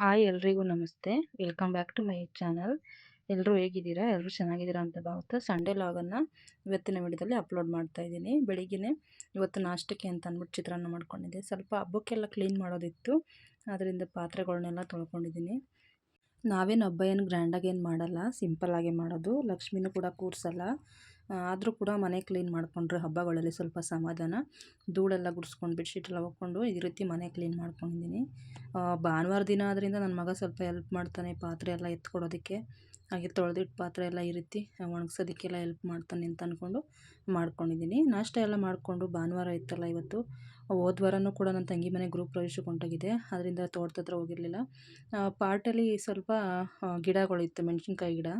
Hi ಎಲ್ರಿಗೂ ನಮಸ್ತೆ. Welcome back to my channel ಎಲ್ಲರೂ ಹೇಗಿದ್ದೀರಾ? ಎಲ್ಲರೂ ಚೆನ್ನಾಗಿದ್ದೀರಾ ಅಂತ ಭಾವಿಸ್ತಾ ಸಂಡೇ ಲಾಗನ್ನು ಇವತ್ತಿನ ವಿಡಿಯೋದಲ್ಲಿ ಅಪ್ಲೋಡ್ ಮಾಡ್ತಾ ಇದ್ದೀನಿ. ಬೆಳಿಗ್ಗೆ ಇವತ್ತು ನಾಷ್ಟಕ್ಕೆ ಅಂತ ಅಂದ್ಬಿಟ್ಟು ಚಿತ್ರಾನ್ನ ಮಾಡ್ಕೊಂಡಿದ್ದೆ. ಸ್ವಲ್ಪ ಹಬ್ಬಕ್ಕೆಲ್ಲ ಕ್ಲೀನ್ ಮಾಡೋದಿತ್ತು. ಅದರಿಂದ ಪಾತ್ರೆಗಳನ್ನೆಲ್ಲ ತೊಳ್ಕೊಂಡಿದ್ದೀನಿ. ನಾವೇನು ಹಬ್ಬ ಏನು ಗ್ರ್ಯಾಂಡಾಗಿ ಏನು ಮಾಡಲ್ಲ. ಸಿಂಪಲ್ಲಾಗೆ ಮಾಡೋದು. ಲಕ್ಷ್ಮಿನೂ ಕೂಡ ಕೂರಿಸಲ್ಲ. ಆದರೂ ಕೂಡ ಮನೆ ಕ್ಲೀನ್ ಮಾಡಿಕೊಂಡ್ರೆ ಹಬ್ಬಗಳಲ್ಲಿ ಸ್ವಲ್ಪ ಸಮಾಧಾನ. ಧೂಳೆಲ್ಲ ಗುಡಿಸ್ಕೊಂಡು ಬೆಡ್ಶೀಟೆಲ್ಲ ಒಕ್ಕೊಂಡು ಈ ರೀತಿ ಮನೆ ಕ್ಲೀನ್ ಮಾಡ್ಕೊಂಡಿದ್ದೀನಿ. ಭಾನುವಾರ ದಿನ ಆದ್ದರಿಂದ ನನ್ನ ಮಗ ಸ್ವಲ್ಪ ಹೆಲ್ಪ್ ಮಾಡ್ತಾನೆ, ಪಾತ್ರೆ ಎಲ್ಲ ಎತ್ಕೊಡೋದಕ್ಕೆ. ಹಾಗೆ ತೊಳೆದಿಟ್ಟು ಪಾತ್ರೆ ಎಲ್ಲ ಈ ರೀತಿ ಒಣಗಿಸೋದಕ್ಕೆಲ್ಲ ಹೆಲ್ಪ್ ಮಾಡ್ತಾನೆ ಅಂತ ಅಂದ್ಕೊಂಡು ಮಾಡ್ಕೊಂಡಿದ್ದೀನಿ. ನಾಷ್ಟ ಎಲ್ಲ ಮಾಡಿಕೊಂಡು ಭಾನುವಾರ ಇತ್ತಲ್ಲ ಇವತ್ತು. ಹೋದ ಕೂಡ ನನ್ನ ತಂಗಿ ಮನೆ ಗ್ರೂಪ್ ಪ್ರವೇಶಕ್ಕೆ ಹೊಂಟೋಗಿದೆ. ಅದರಿಂದ ತೋಟದ ಹತ್ರ ಹೋಗಿರಲಿಲ್ಲ. ಪಾಟಲ್ಲಿ ಸ್ವಲ್ಪ ಗಿಡಗಳಿತ್ತು, ಮೆಣಸಿನ್ಕಾಯಿ ಗಿಡ.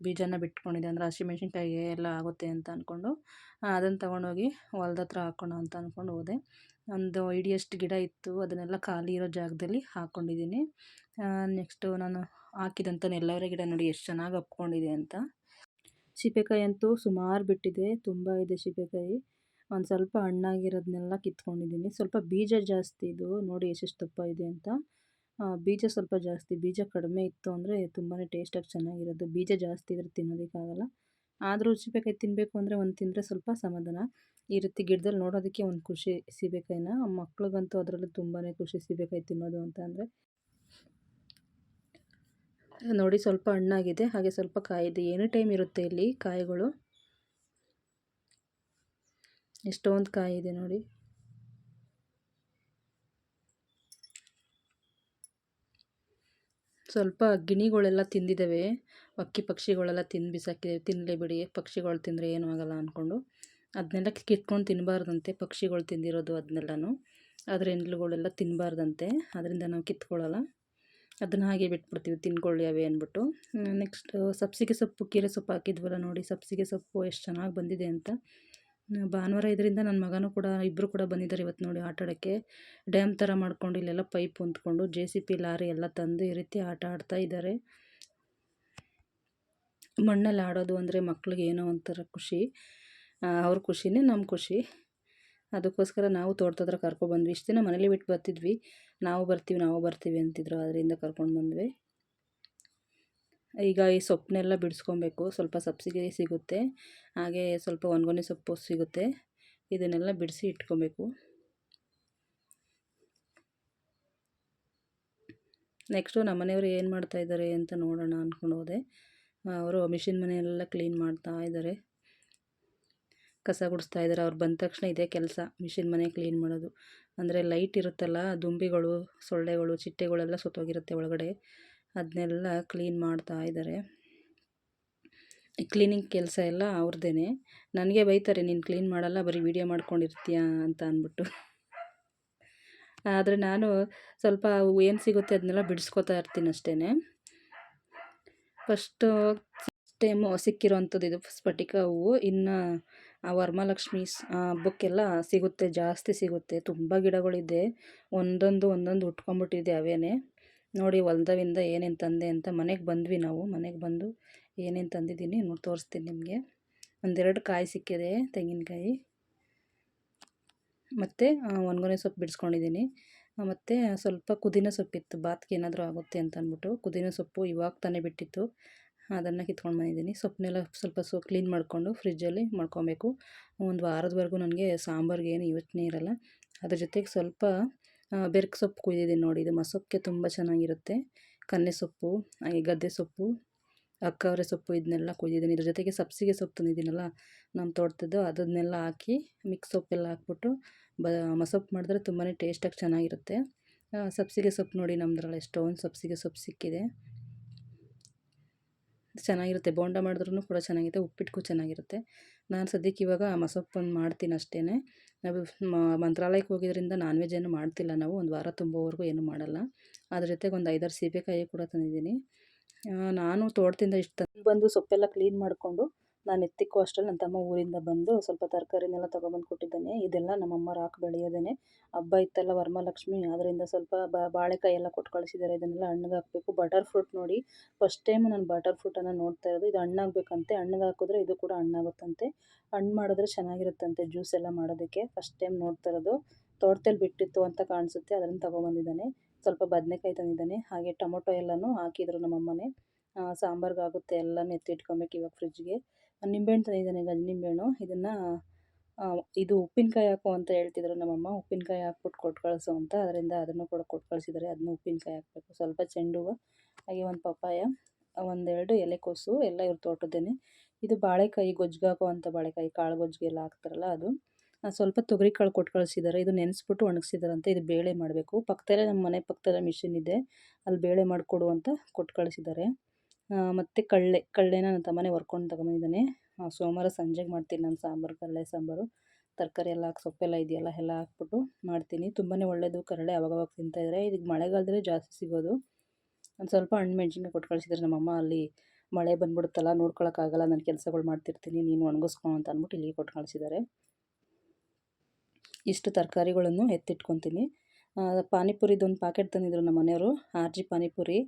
ಬೀಜನ ಬಿಟ್ಕೊಂಡಿದ್ದೆ ಅಂದರೆ ಹಸಿಮೆಣ್ಸಿನ್ಕಾಯಿ ಎಲ್ಲ ಆಗುತ್ತೆ ಅಂತ ಅಂದ್ಕೊಂಡು ಅದನ್ನು ತೊಗೊಂಡೋಗಿ ಹೊಲ್ದ ಹತ್ರ ಹಾಕೋಣ ಅಂತ ಅಂದ್ಕೊಂಡು ಹೋದೆ. ಒಂದು ಇಡಿಯಷ್ಟು ಗಿಡ ಇತ್ತು, ಅದನ್ನೆಲ್ಲ ಖಾಲಿ ಇರೋ ಜಾಗದಲ್ಲಿ ಹಾಕ್ಕೊಂಡಿದ್ದೀನಿ ನೆಕ್ಸ್ಟು ನಾನು ಹಾಕಿದಂಥ ನೆಲ್ಲವರೆ ಗಿಡ ನೋಡಿ ಎಷ್ಟು ಚೆನ್ನಾಗಿ ಹಬ್ಕೊಂಡಿದೆ ಅಂತ. ಸೀಬೆಕಾಯಿ ಅಂತೂ ಸುಮಾರು ಬಿಟ್ಟಿದೆ, ತುಂಬ ಇದೆ ಸೀಬೆಕಾಯಿ. ಒಂದು ಸ್ವಲ್ಪ ಹಣ್ಣಾಗಿರೋದನ್ನೆಲ್ಲ ಕಿತ್ಕೊಂಡಿದ್ದೀನಿ. ಸ್ವಲ್ಪ ಬೀಜ ಜಾಸ್ತಿ ಇದು, ನೋಡಿ ಎಷ್ಟೆಷ್ಟು ತಪ್ಪ ಇದೆ ಅಂತ. ಬೀಜ ಸ್ವಲ್ಪ ಜಾಸ್ತಿ, ಬೀಜ ಕಡಿಮೆ ಇತ್ತು ಅಂದರೆ ತುಂಬಾ ಟೇಸ್ಟಾಗಿ ಚೆನ್ನಾಗಿರೋದು. ಬೀಜ ಜಾಸ್ತಿ ಇದ್ರೆ ತಿನ್ನೋದಕ್ಕಾಗಲ್ಲ. ಆದರೂ ಸೀಬೆಕಾಯಿ ತಿನ್ನಬೇಕು ಅಂದರೆ ಒಂದು ತಿಂದರೆ ಸ್ವಲ್ಪ ಸಮಾಧಾನ. ಈ ರೀತಿ ಗಿಡದಲ್ಲಿ ನೋಡೋದಕ್ಕೆ ಒಂದು ಖುಷಿ ಸಿಬೇಕಾಯಿನ ಮಕ್ಳಿಗಂತೂ ಅದರಲ್ಲೂ ತುಂಬಾ ಖುಷಿ ಸಿಬೇಕಾಯಿ ತಿನ್ನೋದು ಅಂತ ಅಂದರೆ. ನೋಡಿ ಸ್ವಲ್ಪ ಹಣ್ಣಾಗಿದೆ, ಹಾಗೆ ಸ್ವಲ್ಪ ಕಾಯಿದೆ. ಏನು ಟೈಮ್ ಇರುತ್ತೆ ಇಲ್ಲಿ ಕಾಯಿಗಳು? ಎಷ್ಟೊಂದು ಕಾಯಿ ಇದೆ ನೋಡಿ. ಸ್ವಲ್ಪ ಗಿಣಿಗಳೆಲ್ಲ ತಿಂದಿದ್ದಾವೆ. ಅಕ್ಕಿ ಪಕ್ಷಿಗಳೆಲ್ಲ ತಿಂದು ಬಿಸಾಕಿದೆ. ತಿನ್ನಲಿ ಬಿಡಿ. ಪಕ್ಷಿಗಳು ತಿಂದರೆ ಏನೂ ಆಗಲ್ಲ ಅಂದ್ಕೊಂಡು ಅದನ್ನೆಲ್ಲ ಕಿತ್ಕೊಂಡು ತಿನ್ನಬಾರ್ದಂತೆ ಪಕ್ಷಿಗಳು ತಿಂದಿರೋದು ಅದನ್ನೆಲ್ಲನೂ. ಅದರ ಎಂಡ್ಲುಗಳೆಲ್ಲ ತಿನ್ನಬಾರ್ದಂತೆ ಅದರಿಂದ ನಾವು ಕಿತ್ಕೊಳ್ಳಲ್ಲ. ಅದನ್ನು ಹಾಗೆ ಬಿಟ್ಬಿಡ್ತೀವಿ. ತಿನ್ಕೊಳ್ಳಿ ಅವೇ ಅಂದ್ಬಿಟ್ಟು. ನೆಕ್ಸ್ಟ್ ಸಬ್ಸಿಗೆ ಸೊಪ್ಪು, ಕೀರೆ ಸೊಪ್ಪು ಹಾಕಿದ್ವಲ್ಲ ನೋಡಿ. ಸಬ್ಸಿಗೆ ಸೊಪ್ಪು ಎಷ್ಟು ಚೆನ್ನಾಗಿ ಬಂದಿದೆ ಅಂತ. ಭಾನುವಾರ ಇದರಿಂದ ನನ್ನ ಮಗನೂ ಕೂಡ ಇಬ್ಬರು ಕೂಡ ಬಂದಿದ್ದಾರೆ ಇವತ್ತು ನೋಡಿ ಆಟ ಆಡೋಕ್ಕೆ. ಡ್ಯಾಮ್ ಥರ ಮಾಡ್ಕೊಂಡು ಇಲ್ಲೆಲ್ಲ ಪೈಪ್ ಹೊಂದ್ಕೊಂಡು ಜೆ ಸಿ ಪಿ ಲಾರಿ ಎಲ್ಲ ತಂದು ಈ ರೀತಿ ಆಟ ಆಡ್ತಾ ಇದ್ದಾರೆ. ಮಣ್ಣಲ್ಲಿ ಆಡೋದು ಅಂದರೆ ಮಕ್ಳಿಗೆ ಏನೋ ಒಂಥರ ಖುಷಿ. ಅವ್ರ ಖುಷಿನೇ ನಮ್ಮ ಖುಷಿ. ಅದಕ್ಕೋಸ್ಕರ ನಾವು ತೋಟದ ಹತ್ರ ಬಂದ್ವಿ. ಇಷ್ಟು ದಿನ ಮನೇಲಿ ಬಿಟ್ಟು ಬರ್ತಿದ್ವಿ. ನಾವು ಬರ್ತೀವಿ ನಾವು ಬರ್ತೀವಿ ಅಂತಿದ್ರು. ಅದರಿಂದ ಕರ್ಕೊಂಡು ಬಂದ್ವಿ. ಈಗ ಈ ಸೊಪ್ಪನ್ನೆಲ್ಲ ಬಿಡಿಸ್ಕೊಬೇಕು. ಸ್ವಲ್ಪ ಸಬ್ಸಿಗೆ ಸಿಗುತ್ತೆ. ಹಾಗೆ ಸ್ವಲ್ಪ ಒಣಗೊನೆ ಸೊಪ್ಪು ಸಿಗುತ್ತೆ. ಇದನ್ನೆಲ್ಲ ಬಿಡಿಸಿ ಇಟ್ಕೊಬೇಕು. ನೆಕ್ಸ್ಟು ನಮ್ಮ ಮನೆಯವರು ಏನು ಮಾಡ್ತಾಯಿದ್ದಾರೆ ಅಂತ ನೋಡೋಣ ಅಂದ್ಕೊಂಡು ಹೋದೆ. ಅವರು ಮಿಷಿನ್ ಮನೆಯೆಲ್ಲ ಕ್ಲೀನ್ ಮಾಡ್ತಾ ಇದ್ದಾರೆ. ಕಸ ಗುಡಿಸ್ತಾ ಇದ್ದಾರೆ. ಅವ್ರು ಬಂದ ತಕ್ಷಣ ಇದೇ ಕೆಲಸ. ಮಿಷಿನ್ ಮನೆ ಕ್ಲೀನ್ ಮಾಡೋದು. ಅಂದರೆ ಲೈಟ್ ಇರುತ್ತಲ್ಲ, ದುಂಬಿಗಳು, ಸೊಳ್ಳೆಗಳು, ಚಿಟ್ಟೆಗಳೆಲ್ಲ ಸುತ್ತೋಗಿರುತ್ತೆ ಒಳಗಡೆ. ಅದನ್ನೆಲ್ಲ ಕ್ಲೀನ್ ಮಾಡ್ತಾ ಇದ್ದಾರೆ. ಕ್ಲೀನಿಂಗ್ ಕೆಲಸ ಎಲ್ಲ ಅವ್ರದ್ದೇ ನನಗೆ ಬೈತಾರೆ, ನೀನು ಕ್ಲೀನ್ ಮಾಡಲ್ಲ, ಬರೀ ವೀಡಿಯೋ ಮಾಡ್ಕೊಂಡಿರ್ತೀಯ? ಅಂತ ಅಂದ್ಬಿಟ್ಟು. ಆದರೆ ನಾನು ಸ್ವಲ್ಪ ಏನು ಸಿಗುತ್ತೆ ಅದನ್ನೆಲ್ಲ ಬಿಡಿಸ್ಕೊತಾ ಇರ್ತೀನಿ ಅಷ್ಟೇ ಫಸ್ಟು ಟೈಮು ಸಿಕ್ಕಿರೋವಂಥದ್ದು ಇದು ಸ್ಫಟಿಕ ಹೂವು. ಇನ್ನು ಆ ವರಮಹಾಲಕ್ಷ್ಮಿ ಹಬ್ಬಕ್ಕೆಲ್ಲ ಸಿಗುತ್ತೆ, ಜಾಸ್ತಿ ಸಿಗುತ್ತೆ. ತುಂಬ ಗಿಡಗಳಿದೆ. ಒಂದೊಂದು ಒಂದೊಂದು ಉಟ್ಕೊಂಬಿಟ್ಟಿದೆ ಅವೇನೇ. ನೋಡಿ ಹೊಲ್ದವಿಂದ ಏನೇನು ತಂದೆ ಅಂತ ಮನೆಗೆ ಬಂದ್ವಿ ನಾವು. ಮನೆಗೆ ಬಂದು ಏನೇನು ತಂದಿದ್ದೀನಿ ನೋಡಿ ತೋರಿಸ್ತೀನಿ ನಿಮಗೆ. ಒಂದೆರಡು ಕಾಯಿ ಸಿಕ್ಕಿದೆ ತೆಂಗಿನಕಾಯಿ. ಮತ್ತು ಒಣಗೊನೆ ಸೊಪ್ಪು ಬಿಡಿಸ್ಕೊಂಡಿದ್ದೀನಿ. ಮತ್ತು ಸ್ವಲ್ಪ ಕುದಿನ ಸೊಪ್ಪಿತ್ತು ಬಾತ್ಗೆ ಏನಾದರೂ ಆಗುತ್ತೆ ಅಂತ ಅಂದ್ಬಿಟ್ಟು ಕುದಿನ ಸೊಪ್ಪು ಇವಾಗ ತಾನೇ ಬಿಟ್ಟಿತ್ತು. ಅದನ್ನು ಕಿತ್ಕೊಂಡು ಬಂದಿದ್ದೀನಿ. ಸೊಪ್ಪನ್ನೆಲ್ಲ ಸ್ವಲ್ಪ ಸೊ, ಕ್ಲೀನ್ ಮಾಡಿಕೊಂಡು ಫ್ರಿಜ್ಜಲ್ಲಿ ಮಾಡ್ಕೊಬೇಕು. ಒಂದು ವಾರದವರೆಗೂ ನನಗೆ ಸಾಂಬಾರ್ಗೆ ಏನು ಯೋಚನೆ ಇರೋಲ್ಲ. ಅದ್ರ ಜೊತೆಗೆ ಸ್ವಲ್ಪ ಬೆರ್ಕೆ ಸೊಪ್ಪು ಕುಯ್ದಿದ್ದೀನಿ ನೋಡಿ, ಇದು ಮಸೊಪ್ಪಿಗೆ ತುಂಬ ಚೆನ್ನಾಗಿರುತ್ತೆ. ಕನ್ನೆ ಸೊಪ್ಪು, ಹಾಗೆ ಗದ್ದೆ ಸೊಪ್ಪು, ಅಕ್ಕವರೆ ಸೊಪ್ಪು ಇದನ್ನೆಲ್ಲ ಕುಯ್ದಿದ್ದೀನಿ. ಇದ್ರ ಜೊತೆಗೆ ಸಬ್ಸಿಗೆ ಸೊಪ್ಪು ತಂದಿದ್ದೀನಲ್ಲ, ನಮ್ಮ ತೋಟದ್ದು, ಅದನ್ನೆಲ್ಲ ಹಾಕಿ ಮಿಕ್ಸ್ ಸೊಪ್ಪೆಲ್ಲ ಹಾಕ್ಬಿಟ್ಟು ಬ ಮಸೊಪ್ಪು ಮಾಡಿದ್ರೆ ತುಂಬಾ ಟೇಸ್ಟಾಗಿ ಚೆನ್ನಾಗಿರುತ್ತೆ. ಸಬ್ಸಿಗೆ ಸೊಪ್ಪು ನೋಡಿ ನಮ್ಮದ್ರಲ್ಲಿ ಎಷ್ಟೊಂದು ಸಬ್ಸಿಗೆ ಸೊಪ್ಪು ಸಿಕ್ಕಿದೆ. ಚೆನ್ನಾಗಿರುತ್ತೆ. ಬೋಂಡ ಮಾಡಿದ್ರೂ ಕೂಡ ಚೆನ್ನಾಗಿರುತ್ತೆ. ಉಪ್ಪಿಟ್ಟಿಗೂ ಚೆನ್ನಾಗಿರುತ್ತೆ. ನಾನು ಸದ್ಯಕ್ಕೆ ಇವಾಗ ಮಸೊಪ್ಪನ್ನು ಮಾಡ್ತೀನಿ ಅಷ್ಟೇ ನಾವು ಮಂತ್ರಾಲಯಕ್ಕೆ ಹೋಗಿದ್ದರಿಂದ ನಾನ್ ವೆಜ್ ಏನು ಮಾಡ್ತಿಲ್ಲ ನಾವು. ಒಂದು ವಾರ ತುಂಬೋವರೆಗೂ ಏನು ಮಾಡಲ್ಲ. ಅದ್ರ ಜೊತೆಗೆ ಒಂದು ಐದಾರು ಸೀಬೆಕಾಯಿ ಕೂಡ ತಂದಿದ್ದೀನಿ. ನಾನು ತೋಟದಿಂದ ಇಷ್ಟು ಬಂದು ಸೊಪ್ಪೆಲ್ಲ ಕ್ಲೀನ್ ಮಾಡಿಕೊಂಡು ನಾನು ಎತ್ತಿಕ್ಕೋ ಅಷ್ಟರಲ್ಲಿ ನನ್ನ ತಮ್ಮ ಊರಿಂದ ಬಂದು ಸ್ವಲ್ಪ ತರಕಾರಿನೆಲ್ಲ ತೊಗೊಬಂದು ಕೊಟ್ಟಿದ್ದಾನೆ. ಇದೆಲ್ಲ ನಮ್ಮಮ್ಮ ರಾಕ್ ಬೆಳೆಯೋದೇ ಹಬ್ಬ ಇತ್ತಲ್ಲ ವರಮಹಾಲಕ್ಷ್ಮಿ ಅದರಿಂದ ಸ್ವಲ್ಪ ಬಾಳೆಕಾಯಿ ಎಲ್ಲ ಕೊಟ್ಟು ಕಳಿಸಿದ್ದಾರೆ. ಇದನ್ನೆಲ್ಲ ಹಣ್ಣಿಗೆ ಹಾಕಬೇಕು. ಬಟರ್ ಫ್ರೂಟ್ ನೋಡಿ ಫಸ್ಟ್ ಟೈಮ್ ನಾನು ಬಟರ್ ಫ್ರೂಟನ್ನು ನೋಡ್ತಾ ಇರೋದು. ಇದು ಹಣ್ಣಾಗಬೇಕಂತೆ. ಹಣ್ಣಿಗೆ ಹಾಕಿದ್ರೆ ಇದು ಕೂಡ ಹಣ್ಣಾಗುತ್ತಂತೆ. ಹಣ್ಣು ಮಾಡಿದ್ರೆ ಚೆನ್ನಾಗಿರುತ್ತಂತೆ ಜ್ಯೂಸ್ ಎಲ್ಲ ಮಾಡೋದಕ್ಕೆ. ಫಸ್ಟ್ ಟೈಮ್ ನೋಡ್ತಾ ಇರೋದು. ತೋಟದಲ್ಲಿ ಬಿಟ್ಟಿತ್ತು ಅಂತ ಕಾಣಿಸುತ್ತೆ. ಅದನ್ನು ತೊಗೊಬಂದಿದ್ದಾನೆ. ಸ್ವಲ್ಪ ಬದನೆಕಾಯಿ ತಂದಿದ್ದಾನೆ. ಹಾಗೆ ಟೊಮೊಟೊ ಎಲ್ಲನೂ ಹಾಕಿದರು ನಮ್ಮಮ್ಮನೇ. ಸಾಂಬಾರ್ಗೆ ಆಗುತ್ತೆ ಎಲ್ಲನೂ ಎತ್ತಿಟ್ಕೊಬೇಕು ಇವಾಗ ಫ್ರಿಜ್ಗೆ. ನಿಂಬೆಹಣ್ಣು ತಂದಿದ್ದಾನೆ ಗಜ ನಿಂಬೆಹಣ್ಣು. ಇದನ್ನು ಇದು ಉಪ್ಪಿನಕಾಯಿ ಹಾಕು ಅಂತ ಹೇಳ್ತಿದ್ರು ನಮ್ಮಮ್ಮ. ಉಪ್ಪಿನಕಾಯಿ ಹಾಕ್ಬಿಟ್ಟು ಕೊಟ್ಟು ಕಳಿಸು ಅಂತ. ಅದರಿಂದ ಅದನ್ನು ಕೂಡ ಕೊಟ್ಟು ಕಳಿಸಿದ್ದಾರೆ ಅದನ್ನು ಉಪ್ಪಿನಕಾಯಿ ಹಾಕಬೇಕು. ಸ್ವಲ್ಪ ಚೆಂಡು ಹೂವು ಹಾಗೆ ಒಂದು ಪಪ್ಪಾಯ, ಒಂದೆರಡು ಎಲೆಕೋಸು, ಎಲ್ಲ ಇವ್ರು ತೋಟದ್ದೇನೆ. ಇದು ಬಾಳೆಕಾಯಿ ಗೊಜ್ಜಿಗೆ ಅಂತ ಬಾಳೆಕಾಯಿ, ಕಾಳು ಗೊಜ್ಜಿಗೆ ಎಲ್ಲ ಹಾಕ್ತಾರಲ್ಲ ಅದು. ಸ್ವಲ್ಪ ತೊಗರಿ ಕಾಳು ಕೊಟ್ಟು ಕಳಿಸಿದ್ದಾರೆ ಇದು ನೆನೆಸ್ಬಿಟ್ಟು ಒಣಗಿಸಿದಾರಂತೆ. ಇದು ಬೇಳೆ ಮಾಡಬೇಕು. ಪಕ್ಕದಲ್ಲೇ ನಮ್ಮ ಮನೆ ಪಕ್ಕದಲ್ಲೇ ಮಿಷಿನ್ ಇದೆ. ಅಲ್ಲಿ ಬೇಳೆ ಮಾಡಿಕೊಡು ಅಂತ ಕೊಟ್ಟು ಕಳಿಸಿದ್ದಾರೆ ಮತ್ತು ಕಳ್ಳೆ, ಕಳ್ಳೆನ ನನ್ನ ತಮ್ಮನೆ ಹೊರ್ಕೊಂಡು ತಗೊಂಬಂದಿದ್ದಾನೆ. ಸೋಮವಾರ ಸಂಜೆಗೆ ಮಾಡ್ತೀನಿ ನಾನು ಸಾಂಬಾರು ಕಡಲೆ ಸಾಂಬಾರು. ತರಕಾರಿ ಎಲ್ಲ ಹಾಕಿ, ಸೊಪ್ಪೆಲ್ಲ ಇದೆಯಲ್ಲ, ಎಲ್ಲ ಹಾಕ್ಬಿಟ್ಟು ಮಾಡ್ತೀನಿ. ತುಂಬಾ ಒಳ್ಳೆಯದು ಕರಳೆ ಅವಾಗವಾಗ ತಿಂತಾಯಿದ್ರೆ ಇದಕ್ಕೆ ಮಳೆಗಾಲದಲ್ಲೇ ಜಾಸ್ತಿ ಸಿಗೋದು. ಒಂದು ಸ್ವಲ್ಪ ಹಣ್ಣು, ಮೆಣಸಿನ್ಕಾಯಿ ಕೊಟ್ಟು ಕಳಿಸಿದ್ರೆ ನಮ್ಮಮ್ಮ ಅಲ್ಲಿ ಮಳೆ ಬಂದ್ಬಿಡುತ್ತಲ್ಲ ನೋಡ್ಕೊಳಕ್ಕಾಗಲ್ಲ ನಾನು ಕೆಲಸಗಳು ಮಾಡ್ತಿರ್ತೀನಿ, ನೀನು ಒಣಗಿಸ್ಕೊ ಅಂತ ಅಂದ್ಬಿಟ್ಟು ಇಲ್ಲಿಗೆ ಕೊಟ್ಟು ಕಳಿಸಿದ್ದಾರೆ. ಇಷ್ಟು ತರಕಾರಿಗಳನ್ನು ಎತ್ತಿಟ್ಕೊತೀನಿ. ಪಾನಿಪುರಿದೊಂದು ಪ್ಯಾಕೆಟ್ ತಂದಿದ್ರು ನಮ್ಮ ಮನೆಯವರು ಆರ್ ಜಿ ಪಾನಿಪುರಿ.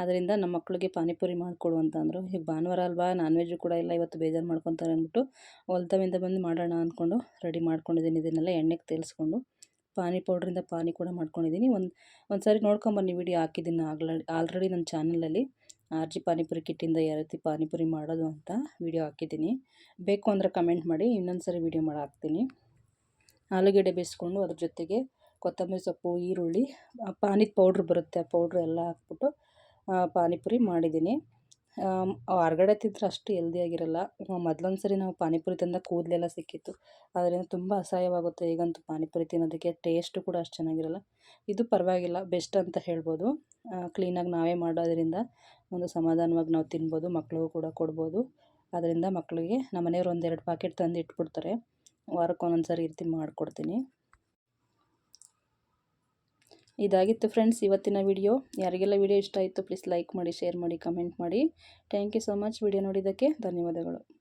ಅದರಿಂದ ನಮ್ಮ ಮಕ್ಕಳಿಗೆ ಪಾನಿಪುರಿ ಮಾಡಿಕೊಡು ಅಂತ ಅಂದರು. ಈಗ ಭಾನುವಾರ ಅಲ್ವಾ ನಾನ್ ವೆಜ್ಜು ಕೂಡ ಇಲ್ಲ, ಇವತ್ತು ಬೇಜಾರು ಮಾಡ್ಕೊತಾರೆ ಅಂದ್ಬಿಟ್ಟು ಹೊಲ್ತವಿಂದ ಬಂದು ಮಾಡೋಣ ಅಂದ್ಕೊಂಡು ರೆಡಿ ಮಾಡ್ಕೊಂಡಿದ್ದೀನಿ. ಇದನ್ನೆಲ್ಲ ಎಣ್ಣೆಗೆ ತೇಲಿಸ್ಕೊಂಡು ಪಾನಿ ಪೌಡ್ರಿಂದ ಪಾನಿ ಕೂಡ ಮಾಡ್ಕೊಂಡಿದ್ದೀನಿ. ಒಂದು ಒಂದು ಸಾರಿ ನೋಡ್ಕೊಂಬನ್ನಿ ವಿಡಿಯೋ ಹಾಕಿದ್ದೀನಿ ಆಗ್ಲ, ಆಲ್ರೆಡಿ ನನ್ನ ಚಾನಲಲ್ಲಿ ಆರ್ ಜಿ ಪಾನಿಪುರಿ ಕಿಟ್ಟಿಂದ ಯಾವ ರೀತಿ ಪಾನಿಪುರಿ ಮಾಡೋದು ಅಂತ ವಿಡಿಯೋ ಹಾಕಿದ್ದೀನಿ. ಬೇಕು ಅಂದರೆ ಕಮೆಂಟ್ ಮಾಡಿ ಇನ್ನೊಂದು ಸಾರಿ ವಿಡಿಯೋ ಮಾಡಿ ಹಾಕ್ತೀನಿ ಆಲೂಗೆಡ್ಡೆ ಬೇಯಿಸ್ಕೊಂಡು ಅದ್ರ ಜೊತೆಗೆ ಕೊತ್ತಂಬರಿ ಸೊಪ್ಪು, ಈರುಳ್ಳಿ ಪಾನಿದ ಪೌಡ್ರ್ ಬರುತ್ತೆ. ಆ ಪೌಡ್ರ್ ಎಲ್ಲ ಹಾಕ್ಬಿಟ್ಟು ಪಾನಿಪುರಿ ಮಾಡಿದ್ದೀನಿ. ಹೊರ್ಗಡೆ ತಿಂದರೆ ಅಷ್ಟು ಹೆಲ್ದಿಯಾಗಿರಲ್ಲ ಮೊದಲೊಂದು ಸರಿ ನಾವು ಪಾನಿಪುರಿ ತಂದ ಕೂದಲೆಲ್ಲ ಸಿಕ್ಕಿತ್ತು. ಅದರಿಂದ ತುಂಬ ಅಸಹ್ಯವಾಗುತ್ತೆ ಈಗಂತೂ ಪಾನಿಪುರಿ ತಿನ್ನೋದಕ್ಕೆ. ಟೇಸ್ಟು ಕೂಡ ಅಷ್ಟು ಚೆನ್ನಾಗಿರಲ್ಲ. ಇದು ಪರವಾಗಿಲ್ಲ, ಬೆಸ್ಟ್ ಅಂತ ಹೇಳ್ಬೋದು. ಕ್ಲೀನಾಗಿ ನಾವೇ ಮಾಡೋದರಿಂದ ಒಂದು ಸಮಾಧಾನವಾಗಿ ನಾವು ತಿನ್ಬೋದು, ಮಕ್ಳಿಗೂ ಕೂಡ ಕೊಡ್ಬೋದು. ಅದರಿಂದ ಮಕ್ಕಳಿಗೆ ನಮ್ಮ ಮನೆಯವ್ರು ಒಂದೆರಡು ಪ್ಯಾಕೆಟ್ ತಂದು ಇಟ್ಬಿಡ್ತಾರೆ ವಾರಕ್ಕೆ ಒಂದೊಂದು ಸರಿ ರೀತಿ ಮಾಡಿಕೊಡ್ತೀನಿ. ಇದಾಗಿತ್ತು ಫ್ರೆಂಡ್ಸ್ ಇವತ್ತಿನ ವಿಡಿಯೋ ಯಾರಿಗೆಲ್ಲ ವಿಡಿಯೋ ಇಷ್ಟ ಆಯಿತು ಪ್ಲೀಸ್ ಲೈಕ್ ಮಾಡಿ ಶೇರ್ ಮಾಡಿ ಕಮೆಂಟ್ ಮಾಡಿ. Thank you so much video ನೋಡಿದ್ದಕ್ಕೆ ಧನ್ಯವಾದಗಳು.